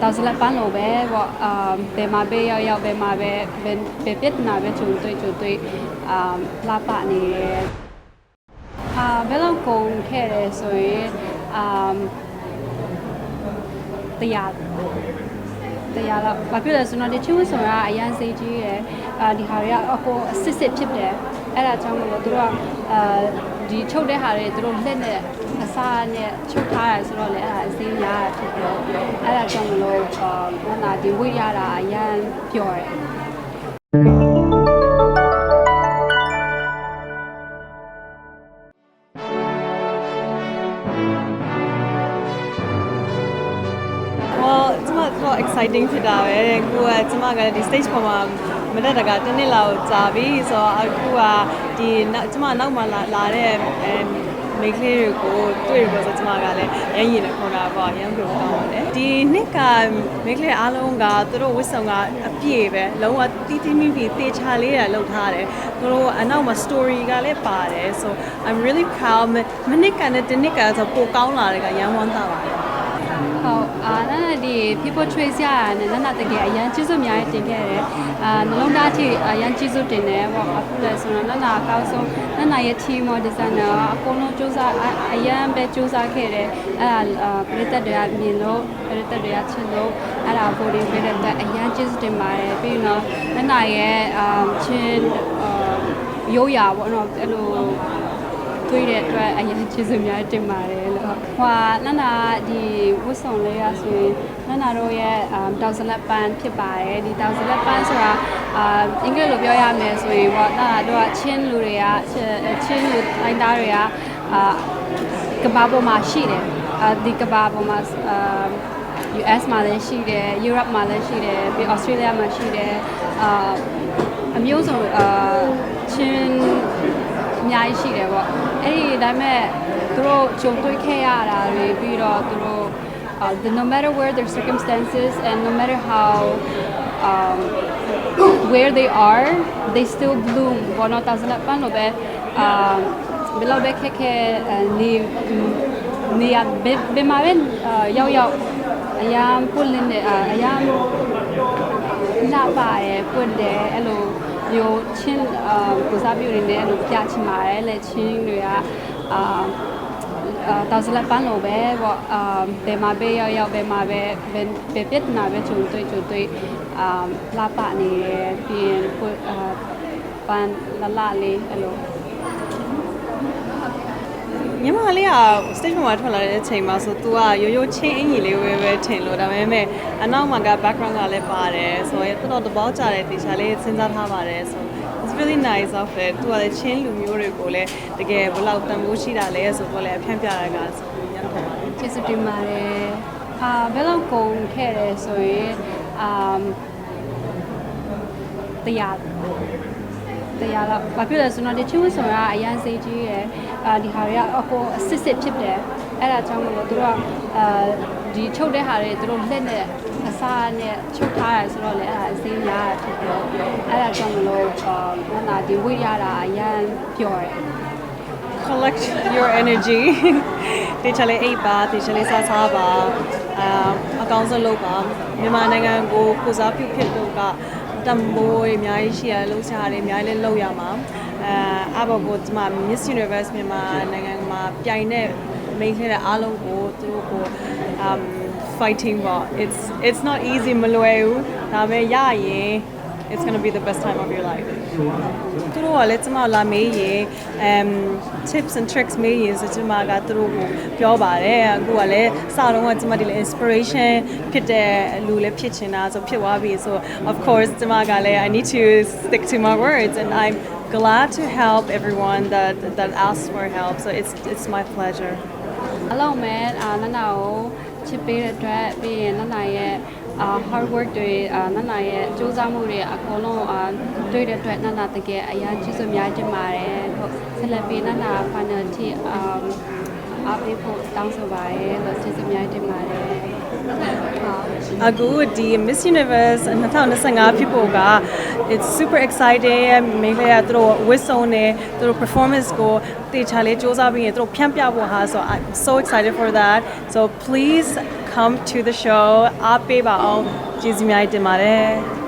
တောင်စလက်ပန်းလိုပဲပေါ့အာဘယ်မှာပဲရောက်ရောက်ဘယ်မှာပဲဘယ်ဘယ်ပြဿနာပဲဂျုံတွေ့ဂျုံတွေ့အာလာပနေတယ်အာဘယ်လောက်ကုန်ခဲ့တယ်ဆိုရင်အာတရားတရားတော့ဘာဖြစ်လဲဆိုတော့ဒီချင်းဝတ်ဆောင်ရအရန်စေးကြီးရယ်အာဒီဟာတွေကအကိုအစစ်စစ်ဖြစ်တယ်အဲ့ဒါကြောင့်မလို့တို့ကအာ ဒီချုပ်တဲ့ဟာတွေတို့လက်နဲ့အစားနဲ့ချုပ်ထားရဆိုတော့လေအဲ့ဒါအစေးများတာဖြစ်တယ်အဲ့ဒါကြောင့်မလို့အာဘာနာဒီဝိရတာအရန်ပျော်တယ်ဟောကျမတော့ exciting ဖြစ်တာပဲကိုကကျမကလည်းဒီ stage ပေါ်မှာ မတက်တကတစ်နှစ်လောက်ကြာပြီဆိုတော့အခုကဒီနောက်ကျမနောက်မှလာလာတဲ့အဲမိန်းကလေးတွေကိုတွေ့ရဆိုကျမကလည်းရမ်းရင်နဲ့ခေါ်တာပေါ့ရမ်းပြောကောင်းပါတယ်ဒီနှစ်ကမိန်းကလေးအားလုံးကသူတို့ဝစ်ဆောင်ကအပြည့်ပဲလုံးဝတီးတီးမိမိတေချာလေးရလောက်ထားတယ်သူတို့အနောက်မှာ story ကလည်းပါတယ် so I'm really proud မနစ်ကနဲ့ဒီနှစ်ကဆိုပိုကောင်းလာတယ်ကရမ်းဝမ်းသာပါတယ် ဟုတ်အာနာနာဒီ people trace ရတာနဲ့နာနာတကယ်အရန်ကျေးဇူးအများကြီးတင်ခဲ့တယ်အာနှလုံးသားထိအရန်ကျေးဇူးတင်တယ်ပေါ့အခုလည်းဆိုတော့နာနာအကောင်းဆုံးနာနာရဲ့ team မော်ဒီဇိုင်နာအကုန်လုံးစူးစမ်းအအရန်ပဲစူးစမ်းခဲ့တယ်အဲ့ဒါအာပရိသတ်တွေကမြင်လို့ပရိသတ်တွေကချစ်လို့အဲ့ဒါပို့ပြီးပြတဲ့အတွက်အရန်ကျေးဇူးတင်ပါတယ်ပြီးတော့နာနာရဲ့အာချင်းအာရိုးရာပေါ့နော်အဲ့လို တွေ့တဲ့အတွက်အရင်ကျေးဇူးများတင်ပါတယ်လို့ဟွာနန္နာဒီဝတ်ဆောင်လေးရဆိုရင်နန္နာတို့ရဲ့တောင်စလက်ပန်းဖြစ်ပါတယ်ဒီတောင်စလက်ပန်းဆိုတာအာအင်္ဂလိပ်လိုပြောရမယ်ဆိုရင်ပေါ့နန္နာတို့ကချင်းလူတွေကချင်းလူတိုင်းသားတွေကအာကမ္ဘာပေါ်မှာရှိတယ်အာဒီကမ္ဘာပေါ်မှာအာ US မှာလည်းရှိတယ် Europe မှာလည်းရှိတယ်ပြီး Australia မှာရှိတယ်အာအမျိုးစုံအာချင်း အများကြီးရှိတယ်ပေါ့အဲ့ဒီဒါပေမဲ့သူတို့ကြုံတွေ့ခဲ့ရတာတွေပြီးတော့သူတို့ uh, the no matter where their circumstances and no matter how um, where they are they still bloom ဘောနော်တာစလက်ပန်းလို့ပဲအာဘယ်လောက်ပဲခက်ခဲနေနေရဘယ်ဘယ် မှာပဲရောက်ရောက်အရာပွင့်လင်းနေအရာလာပါရဲ့ပွင့်တယ်အဲ့လိုမျိုးချင်းအာကိုစားပြုနေတယ်အဲ့လိုပြချင်ပါတယ်လက်ချင်းတွေကအာအာတောင်စလက်ပန်းလိုပဲပေါ့အာဘယ်မှာပဲရောက်ရောက်ဘယ်မှာပဲဘယ်ဘယ်ပြဿနာပဲဂျုံတွေ့ဂျုံတွေ့အာလာပနေတယ်ပြီးရင်ပွင့်အာပန်းလလလေးအဲ့လို ညီမလေးက stage ပေါ်မှာထွက်လာတဲ့အချိန်မှာဆို तू ကရိုးရိုးချင်းအင်ကြီးလေးပဲပဲထင်လို့ဒါပေမဲ့အနောက်မှာက background ကလည်းပါတယ်ဆိုတော့တော်တော်သဘောကျတဲ့တေချာလေးစဉ်းစားထားပါတယ်ဆို it's really nice of it तू ကလည်းချင်းလူမျိုးတွေကိုလည်းတကယ်ဘယ်လောက်တန်ဖိုးရှိတာလဲဆိုတော့လည်းအဖြန့်ပြရတာဆိုရမ်းထောက်ပါတယ်ကျေးဇူးတင်ပါတယ်အာဘယ်လောက်ကုန်ခဲ့တယ်ဆိုရင်အာတရား တရားတော့ဘာဖြစ်လဲဆိုတော့ဒီချင်းဝတ်ဆောင်ရအရန်စေးကြီးရယ်အာဒီဟာတွေကအကိုအစစ်စစ်ဖြစ်တယ်အဲ့ဒါကြောင့်မလို့တို့ကအာဒီချုပ်တဲ့ဟာတွေတို့လက်နဲ့အစားနဲ့ချုပ်ထားရဆိုတော့လေအဲ့ဒါအစင်းများတာဖြစ်တယ်အဲ့ဒါကြောင့်မလို့အာဘာနာဒီဝိရတာအရန်ပျော်တယ် collect your energy တေချာလေးအိပ်ပါတေချာလေးစားစားပါအာအကောင်းဆုံးလုပ်ပါမြန်မာနိုင်ငံကိုကိုစားပြုဖြစ်လို့က တံမိုးတွေအများကြီးရှိရလှုပ်ရှားတယ်အများကြီးလည်းလုပ်ရမှာအဲအဘောကိုဒီမှာ Miss Universe မြန်မာနိုင်ငံမှာပြိုင်တဲ့ main ထဲတဲ့အားလုံးကိုသူတို့ကို um fighting ပေါ့ it's it's not easy မလွယ်ဘူးဒါပေမဲ့ရရင် it's going to be the best time of your life သူတို့ကလည်းကျမလာမေးရင် um tips and tricks မေးရင်ဆိုကျမကသူတို့ကိုပြောပါတယ်အခုကလည်းစတော့ကကျမဒီလေ inspiration ဖြစ်တဲ့လူလည်းဖြစ်ချင်တာဆိုဖြစ်သွားပြီဆို of course ကျမကလည်း I need to stick to my words and I'm glad to help everyone that that asks for help so it's it's my pleasure အလုံးမဲ့အာနန္နာကိုချစ်ပေးတဲ့အတွက်ပြီးရင်နန္နာရဲ့အာ hard work တွေအာနန္နာရဲ့စူးစမ်းမှုတွေအကုန်လုံးအာတွေ့တဲ့အတွက်နန္နာတကယ်အရာကြီးစွာများတင်ပါတယ်ဟုတ်ဆက်လက်ပြီးနန္နာ final ထိအာအားပေးဖို့တောင်းဆိုပါတယ်လို့ကျေးဇူးများတင်ပါတယ်ဟုတ်အခုဒီ Miss Universe 2025ဖြစ်ဖို့က it's super exciting မိန်းကလေးကသူတို့ဝစ်စုံနေသူတို့ performance ကိုတေချာလေးစူးစမ်းပြီးရင်သူတို့ဖြန့်ပြဖို့ဟာဆို I'm so excited for that so please come to the show အားပေးပါအောင်ကျေးဇူးများတင်ပါတယ်